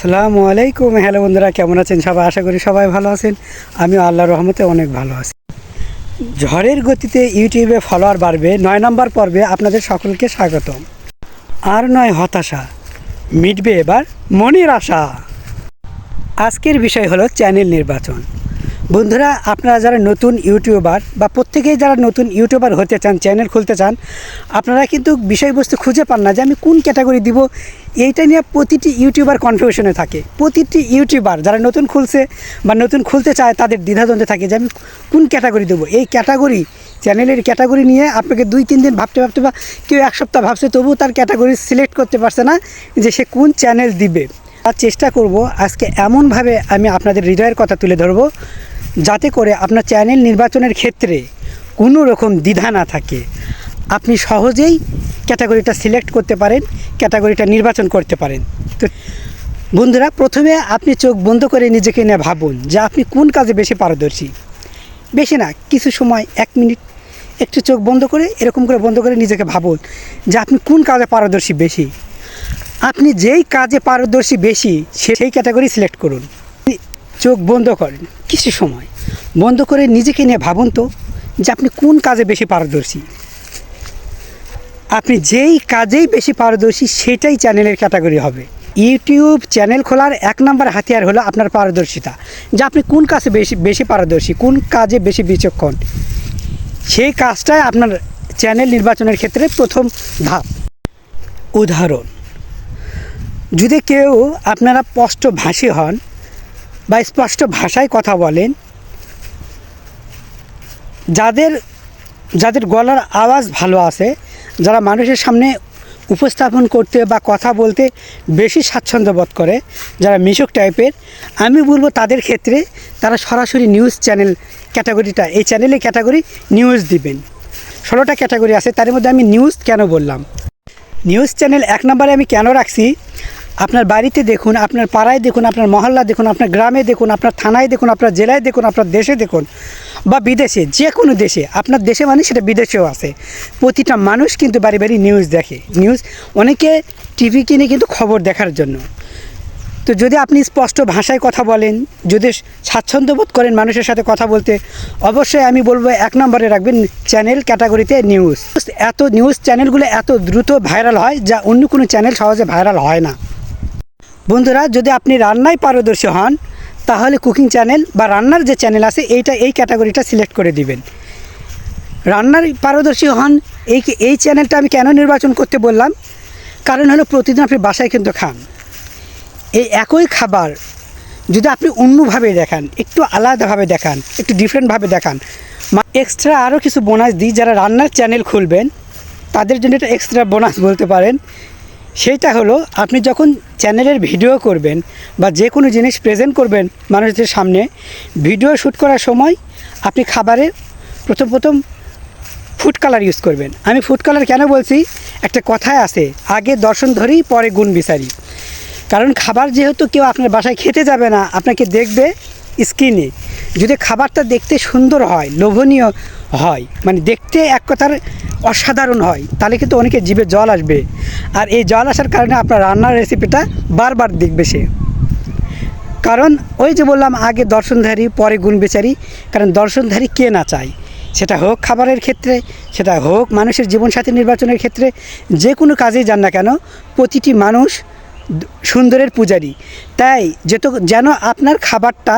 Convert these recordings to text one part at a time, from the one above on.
আসসালামু আলাইকুম। হ্যালো বন্ধুরা, কেমন আছেন সবাই? আশা করি সবাই ভালো আছেন। আমি আল্লাহ রহমতে অনেক ভালো আছি। ঝড়ের গতিতে ইউটিউবে ফলোয়ার বাড়বে। নয় নম্বর পর্বে আপনাদের সকলকে স্বাগতম। আর নয়, হতাশা। মিটবে এবার মনের আশা। আজকের বিষয় হলো চ্যানেল নির্বাচন। বন্ধুরা, আপনারা যারা নতুন ইউটিউবার বা প্রত্যেকেই যারা নতুন ইউটিউবার হতে চান, চ্যানেল খুলতে চান, আপনারা কিন্তু বিষয়বস্তু খুঁজে পান না যে আমি কোন ক্যাটাগরি দিব। এইটা নিয়ে প্রতিটি ইউটিউবার কনফিউশনে থাকে। প্রতিটি ইউটিউবার যারা নতুন খুলছে বা নতুন খুলতে চায়, তাদের দ্বিধাদ্বন্দ্বে থাকে যে আমি কোন ক্যাটাগরি দেবো। এই ক্যাটাগরি, চ্যানেলের ক্যাটাগরি নিয়ে আপনাকে দুই, তিন দিন ভাবতে ভাবতে বা কেউ এক সপ্তাহ ভাবছে, তবুও তার ক্যাটাগরি সিলেক্ট করতে পারছে না যে সে কোন চ্যানেল দিবে। আর চেষ্টা করব আজকে এমনভাবে আমি আপনাদের হৃদয়ের কথা তুলে ধরবো। যাতে করে আপনার চ্যানেল নির্বাচনের ক্ষেত্রে কোনো রকম দ্বিধা না থাকে। আপনি সহজেই ক্যাটাগরিটা সিলেক্ট করতে পারেন, ক্যাটাগরিটা নির্বাচন করতে পারেন। তো বন্ধুরা, প্রথমে আপনি চোখ বন্ধ করে নিজেকে নিয়ে ভাবুন যে আপনি কোন কাজে বেশি পারদর্শী। বেশি না, কিছু সময়, এক মিনিট, একটু চোখ বন্ধ করে, এরকম করে বন্ধ করে নিজেকে ভাবুন যে আপনি কোন কাজে পারদর্শী বেশি। আপনি যেই কাজে পারদর্শী বেশি, সেই ক্যাটাগরি সিলেক্ট করুন। চোখ বন্ধ করেন। কিছু সময়। বন্ধ করে নিজেকে নিয়ে ভাবুন তো যে আপনি কোন কাজে বেশি পারদর্শী। আপনি যেই কাজেই বেশি পারদর্শী সেটাই চ্যানেলের ক্যাটাগরি হবে। ইউটিউব চ্যানেল খোলার এক নম্বর হাতিয়ার হলো আপনার পারদর্শিতা। যে আপনি কোন কাজে বেশি বেশি পারদর্শী, কোন কাজে বেশি বিচক্ষণ। সেই কাজটাই আপনার চ্যানেল নির্বাচনের ক্ষেত্রে প্রথম ধাপ। উদাহরণ, যদি কেউ আপনারা স্পষ্ট ভাষী হন বা স্পষ্ট ভাষায় কথা বলেন, যাদের যাদের গলার আওয়াজ ভালো আছে, যারা মানুষের সামনে উপস্থাপন করতে বা কথা বলতে বেশি স্বাচ্ছন্দ্য বোধ করে, যারা মিশুক টাইপের, আমি বলব তাদের ক্ষেত্রে তারা সরাসরি নিউজ চ্যানেল ক্যাটাগরিটা এই চ্যানেলে ক্যাটাগরি নিউজ দিবেন। ষোলোটা ক্যাটাগরি আছে, তার মধ্যে আমি নিউজ কেন বললাম? নিউজ চ্যানেল এক নম্বরে আমি কেন রাখছি? আপনার বাড়িতে দেখুন, আপনার পাড়ায় দেখুন, আপনার মহল্লা দেখুন, আপনার গ্রামে দেখুন, আপনার থানায় দেখুন, আপনার জেলায় দেখুন, আপনার দেশে দেখুন বা বিদেশে, যে কোনো দেশে, আপনার দেশে মানে সেটা বিদেশেও আছে। প্রতিটা মানুষ কিন্তু বাড়ি বাড়ি নিউজ দেখে। নিউজ অনেকে টিভি কিনে কিন্তু খবর দেখার জন্য। তো যদি আপনি স্পষ্ট ভাষায় কথা বলেন, যদি স্বাচ্ছন্দ্য বোধ করেন মানুষের সাথে কথা বলতে, অবশ্যই আমি বলব এক নম্বরে রাখবেন চ্যানেল ক্যাটাগরিতে নিউজ এত নিউজ চ্যানেলগুলো এত দ্রুত ভাইরাল হয় যা অন্য কোনো চ্যানেল সহজে ভাইরাল হয় না। বন্ধুরা, যদি আপনি রান্নায় পারদর্শী হন, তাহলে কুকিং চ্যানেল বা রান্নার যে চ্যানেল আছে, এইটা, এই ক্যাটাগরিটা সিলেক্ট করে দিবেন। রান্নার পারদর্শী হন, এই এই চ্যানেলটা আমি কেন নির্বাচন করতে বললাম? কারণ হলো, প্রতিদিন আপনি বাসায় কিন্তু খান। এই একই খাবার যদি আপনি অন্যভাবে দেখান, একটু আলাদাভাবে দেখান, একটু ডিফারেন্টভাবে দেখান এক্সট্রা আরও কিছু বোনাস দিই, যারা রান্নার চ্যানেল খুলবেন, তাদের জন্য এটা এক্সট্রা বোনাস বলতে পারেন। সেইটা হলো আপনি যখন চ্যানেলের ভিডিও করবেন বা যে কোনো জিনিস প্রেজেন্ট করবেন মানুষদের সামনে, ভিডিও শ্যুট করার সময় আপনি খাবারে প্রথম প্রথম ফুড কালার ইউজ করবেন। আমি ফুড কালার কেন বলছি? একটা কথায় আছে, আগে দর্শন ধরি পরে গুণ বিচারি। কারণ খাবার যেহেতু কেউ আপনার বাসায় খেতে যাবে না, আপনাকে দেখবে স্ক্রিনে যদি খাবারটা দেখতে সুন্দর হয়, লোভনীয় হয় মানে দেখতে এক কথার অসাধারণ হয়, তাহলে কিন্তু অনেকে জিভে জল আসবে। আর এই জল আসার কারণে আপনার রান্নার রেসিপিটা বারবার দেখবে সে। কারণ ওই যে বললাম, আগে দর্শনধারী, পরে গুণ বিচারি, কারণ দর্শনধারী কে না চায়? সেটা হোক খাবারের ক্ষেত্রে, সেটা হোক মানুষের জীবনসাথী নির্বাচনের ক্ষেত্রে, যে কোনো কাজেই যান না কেন, প্রতিটি মানুষ সুন্দরের পূজারী। তাই যেত যেন আপনার খাবারটা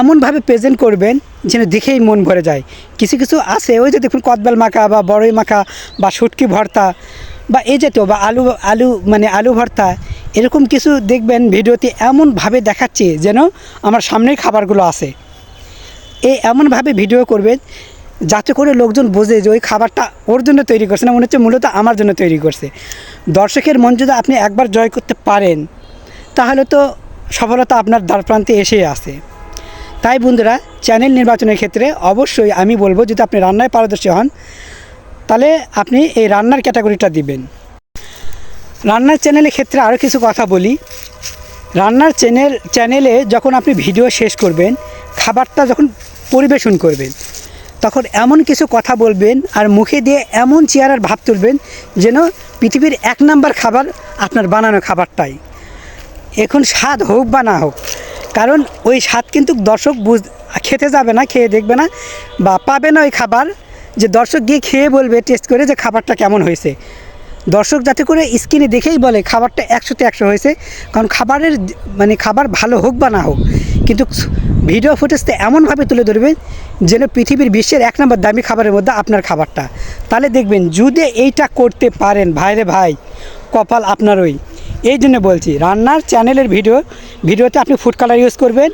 এমনভাবে প্রেজেন্ট করবেন যেন দেখেই মন ভরে যায়। কিছু কিছু আছে, ওই যে দেখুন কদবেল মাখা বা বড়ই মাখা বা শুটকি ভর্তা বা এই জাতীয় বা আলু আলু মানে আলু ভর্তা, এরকম কিছু দেখবেন ভিডিওতে এমনভাবে দেখাচ্ছে যেন আমার সামনেই খাবারগুলো আছে। এই এমনভাবে ভিডিও করবেন যাতে করে লোকজন বোঝে যে ওই খাবারটা ওর জন্য তৈরি করছে না, মনে হচ্ছে মূলত আমার জন্য তৈরি করছে। দর্শকের মন যদি আপনি একবার জয় করতে পারেন, তাহলে তো সফলতা আপনার দ্বার প্রান্তে এসেই আসে তাই বন্ধুরা, চ্যানেল নির্বাচনের ক্ষেত্রে অবশ্যই আমি বলব, যদি আপনি রান্নায় পারদর্শী হন, তাহলে আপনি এই রান্নার ক্যাটাগরিটা দিবেন। রান্নার চ্যানেলের ক্ষেত্রে আরও কিছু কথা বলি। রান্নার চ্যানেল, চ্যানেলে যখন আপনি ভিডিও শেষ করবেন, খাবারটা যখন পরিবেশন করবেন তখন এমন কিছু কথা বলবেন আর মুখে দিয়ে এমন চেয়ারের ভাব তুলবেন যেন পৃথিবীর এক নাম্বার খাবার আপনার বানানো খাবারটাই। এখন স্বাদ হোক বা না হোক, কারণ ওই স্বাদ কিন্তু দর্শক বুঝ খেতে যাবে না, খেয়ে দেখবে না বা পাবে না ওই খাবার। যে দর্শক গিয়ে খেয়ে বলবে টেস্ট করে যে খাবারটা কেমন হয়েছে। দর্শক যাতে করে স্ক্রিনে দেখেই বলে, খাবারটা একশোতে একশো হয়েছে, কারণ খাবারের মানে খাবার ভালো হোক বা না হোক কিন্তু ভিডিও ফুটেজটা এমনভাবে তুলে ধরবে যেন পৃথিবীর বিশ্বের এক নম্বর দামি খাবারের মধ্যে আপনার খাবারটা। তাহলে দেখবেন, যদি এইটা করতে পারেন ভাইরে ভাই, কপাল আপনারই। এই জন্য বলছি, রান্নার চ্যানেলের ভিডিও, ভিডিওতে আপনি ফুড কালার ইউজ করবেন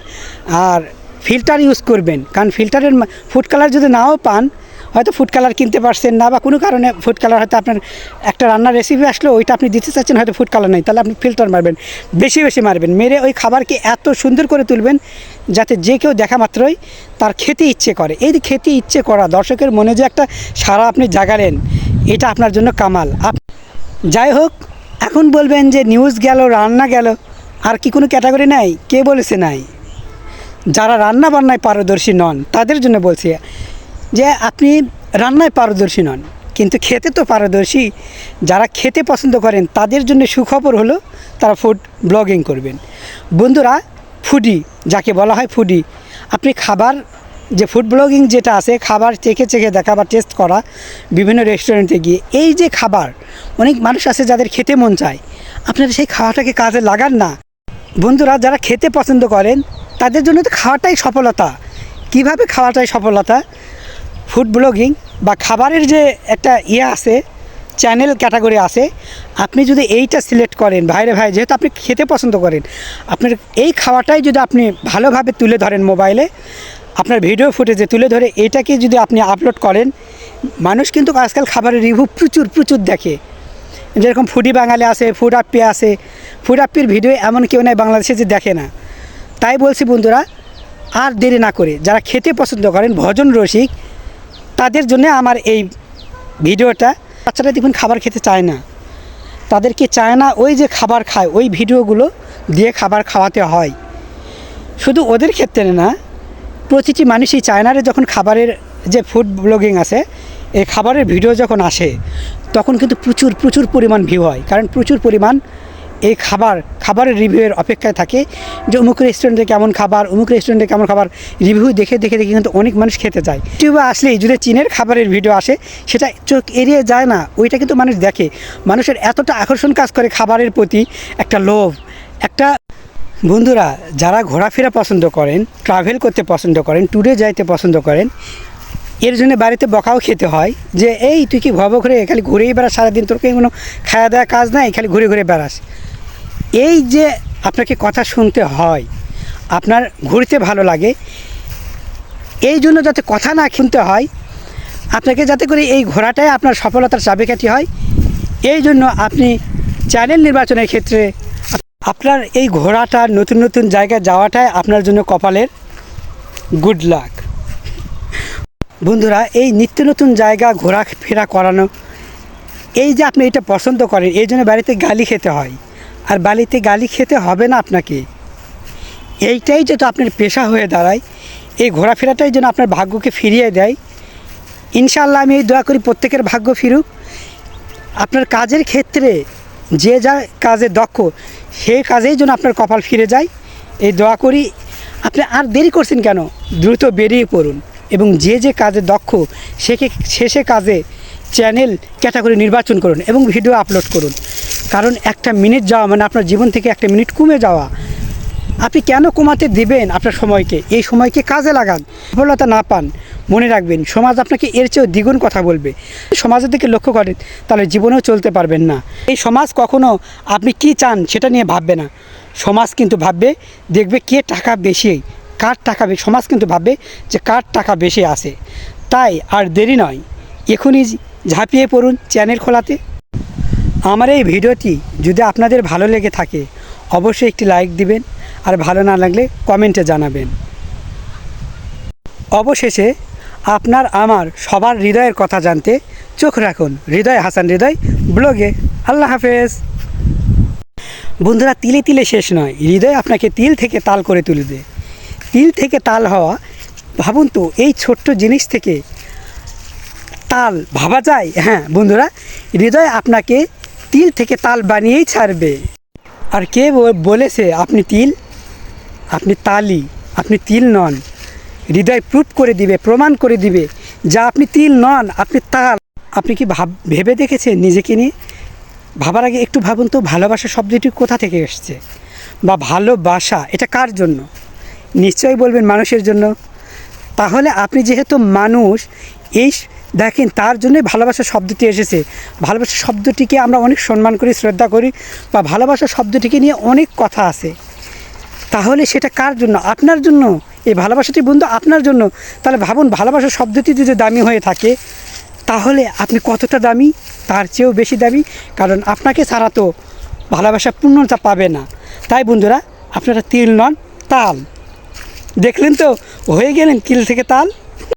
আর ফিল্টার ইউজ করবেন। কারণ ফিল্টারের ফুড কালার যদি নাও পান হয়তো ফুড কালার কিনতে পারছেন না বা কোনো কারণে ফুড কালার হয়তো আপনার একটা রান্নার রেসিপি আসলো, ওইটা আপনি দিতে চাচ্ছেন, হয়তো ফুড কালার নেই। তাহলে আপনি ফিল্টার মারবেন, বেশি বেশি মারবেন। মেরে ওই খাবারকে এত সুন্দর করে তুলবেন যাতে যে কেউ দেখা মাত্রই তার খেতে ইচ্ছে করে। এই খেতে ইচ্ছে করা, দর্শকের মনে যে একটা সারা আপনি জাগালেন, এটা আপনার জন্য কামাল। আপ যাই হোক, এখন বলবেন যে নিউজ গেল, রান্না গেল, আর কি কোনো ক্যাটাগরি নাই? কে বলেছে নাই? যারা রান্না বান্নায় পারদর্শী নন, তাদের জন্য বলছি যে আপনি রান্নায় পারদর্শী নন, কিন্তু খেতে তো পারদর্শী। যারা খেতে পছন্দ করেন, তাদের জন্য সুখবর হলো তারা ফুড ব্লগিং করবেন। বন্ধুরা ফুডি যাকে বলা হয় ফুডি আপনি খাবার, যে ফুড ব্লগিং যেটা আছে, খাবার চেখে চেখে দেখা বা টেস্ট করা বিভিন্ন রেস্টুরেন্টে গিয়ে, এই যে খাবার, অনেক মানুষ আছে যাদের খেতে মন চায়। আপনারা সেই খাওয়াটাকে কাজে লাগান না। বন্ধুরা, যারা খেতে পছন্দ করেন, তাদের জন্য তো খাওয়াটাই সফলতা। কীভাবে খাওয়াটাই সফলতা? ফুড ব্লগিং বা খাবারের যে একটা ইয়ে আছে, চ্যানেল ক্যাটাগরি আছে, আপনি যদি এইটা সিলেক্ট করেন, ভাইরে ভাই, যেহেতু আপনি খেতে পছন্দ করেন, আপনার এই খাওয়াটাই যদি আপনি ভালোভাবে তুলে ধরেন মোবাইলে, আপনার ভিডিও ফুটেজে তুলে ধরে এইটাকে যদি আপনি আপলোড করেন, মানুষ কিন্তু আজকাল খাবারের রিভিউ প্রচুর প্রচুর দেখে। যেরকম ফুডি বাঙালি আছে, ফুড আপ্পি আছে, ফুড আপ্পির ভিডিও এমন কেউ নাই বাংলাদেশে যে দেখে না। তাই বলছি বন্ধুরা, আর দেরি না করে, যারা খেতে পছন্দ করেন, ভজন রসিক তাদের জন্য আমার এই ভিডিওটা। বাচ্চারা দেখুন, খাবার খেতে চায় না। তাদেরকে চায় না ওই যে খাবার খায়, ওই ভিডিওগুলো দিয়ে খাবার খাওয়াতে হয়। শুধু ওদের ক্ষেত্রে না, প্রতিটি মানুষই চায়নারে যখন খাবারের যে ফুড ব্লগিং আছে, এই খাবারের ভিডিও যখন আসে, তখন কিন্তু প্রচুর প্রচুর পরিমাণ ভিউ হয়। কারণ প্রচুর পরিমাণ এই খাবার, খাবারের রিভিউয়ের অপেক্ষায় থাকে যে অমুক রেস্টুরেন্টে কেমন খাবার, অমুক রেস্টুরেন্টে কেমন খাবার রিভিউ দেখে দেখে দেখে কিন্তু অনেক মানুষ খেতে যায়। ইউটিউবে আসলেই যদি চীনের খাবারের ভিডিও আসে, সেটা চোখ এড়িয়ে যায় না, ওইটা কিন্তু মানুষ দেখে। মানুষের এতটা আকর্ষণ কাজ করে খাবারের প্রতি একটা লোভ। একটা বন্ধুরা, যারা ঘোরাফেরা পছন্দ করেন ট্রাভেল করতে পছন্দ করেন ট্যুরে যাইতে পছন্দ করেন, এর জন্য বাড়িতে বকাও খেতে হয় যে, এই, তুই কি ভব ঘুরে খালি ঘুরেই বেড়াস সারাদিন? তোর কোনো খাওয়া দাওয়া কাজ নাই? খালি ঘুরে ঘুরে বেড়াস। এই যে আপনাকে কথা শুনতে হয়, আপনার ঘুরতে ভালো লাগে, এই জন্য যাতে কথা না শুনতে হয়, আপনাকে যাতে করে এই ঘোরাটাই আপনার সফলতার চাবিকাঠি হয়, এই জন্য আপনি চ্যানেল নির্বাচনের ক্ষেত্রে আপনার এই ঘোরাটা নতুন নতুন জায়গায় যাওয়াটাই আপনার জন্য কপালের গুড লাক বন্ধুরা, এই নিত্য নতুন জায়গা ঘোরাফেরা করানো, এই যে আপনি এটা পছন্দ করেন, এই জন্য বাড়িতে গালি খেতে হয়। আর বালিতে গালি খেতে হবে না আপনাকে। এইটাই যেহেতু আপনার পেশা হয়ে দাঁড়ায়, এই ঘোরাফেরাটাই যেন আপনার ভাগ্যকে ফিরিয়ে দেয়। ইনশাল্লাহ আমি এই দোয়া করি প্রত্যেকের ভাগ্য ফিরুক। আপনার কাজের ক্ষেত্রে যে যা কাজে দক্ষ, সেই কাজেই যেন আপনার কপাল ফিরে যায়। এই দোয়া করি, আপনি আর দেরি করছেন কেন? দ্রুত বেরিয়ে পড়ুন এবং যে যে কাজে দক্ষ সেকে শেষে কাজে চ্যানেল ক্যাটাগরি নির্বাচন করুন এবং ভিডিও আপলোড করুন। কারণ একটা মিনিট যাওয়া মানে আপনার জীবন থেকে একটা মিনিট কমে যাওয়া। আপনি কেন কমাতে দিবেন আপনার সময়কে? এই সময়কে কাজে লাগান, সফলতা না পান, মনে রাখবেন, সমাজ আপনাকে এর চেয়েও দ্বিগুণ কথা বলবে। সমাজের দিকে লক্ষ্য করেন, তাহলে জীবনেও চলতে পারবেন না। এই সমাজ কখনো আপনি কি চান সেটা নিয়ে ভাববে না। সমাজ কিন্তু ভাববে, দেখবে কে টাকা বেশি, কার টাকা সমাজ কিন্তু ভাববে যে কার টাকা বেশি আছে। তাই আর দেরি নয়, এখনই ঝাঁপিয়ে পড়ুন চ্যানেল খোলাতে। আমার এই ভিডিওটি যদি আপনাদের ভালো লেগে থাকে, অবশ্যই একটি লাইক দিবেন আর ভালো না লাগলে কমেন্টে জানাবেন। অবশেষে আপনার আমার সবার হৃদয়ের কথা জানতে চোখ রাখুন। হৃদয় হাসান হৃদয় ব্লগে। আল্লাহ হাফেজ। বন্ধুরা, তিলে তিলে শেষ নয়। হৃদয় আপনাকে তিল থেকে তাল করে তুলবে। তিল থেকে তাল হওয়া, ভাবুন তো, এই ছোট্ট জিনিস থেকে তাল ভাবা যায়? হ্যাঁ বন্ধুরা, হৃদয় আপনাকে তিল থেকে তাল বানিয়েই ছাড়বে। আর কে বলেছে, আপনি তিল? আপনি তালি, আপনি তিল নন। হৃদয় প্রুফ করে দিবে, প্রমাণ করে দিবে যা আপনি তিল নন, আপনি তাল। আপনি কি ভাব, ভেবে দেখেছেন নিজেকে নিয়ে? ভাবার আগে একটু ভাবুন তো, ভালোবাসা শব্দটি কোথা থেকে এসছে? বা ভালোবাসা, এটা কার জন্য? নিশ্চয়ই বলবেন মানুষের জন্য। তাহলে আপনি যেহেতু মানুষ, এই দেখেন, তার জন্যই ভালোবাসা শব্দটি এসেছে। ভালোবাসা শব্দটিকে আমরা অনেক সম্মান করি, শ্রদ্ধা করি, বা ভালোবাসা শব্দটিকে নিয়ে অনেক কথা আছে। তাহলে সেটা কার জন্য? আপনার জন্য? এই ভালোবাসাটি বন্ধু আপনার জন্য। তাহলে ভাবুন, ভালোবাসা শব্দটি যদি দামি হয়ে থাকে, তাহলে আপনি কতটা দামি? তার চেয়েও বেশি দামি, কারণ আপনাকে ছাড়া তো ভালোবাসা পূর্ণতা পাবে না। তাই বন্ধুরা, আপনারা তিল নন, তাল। দেখলেন তো? হয়ে গেলেন তিল থেকে তাল?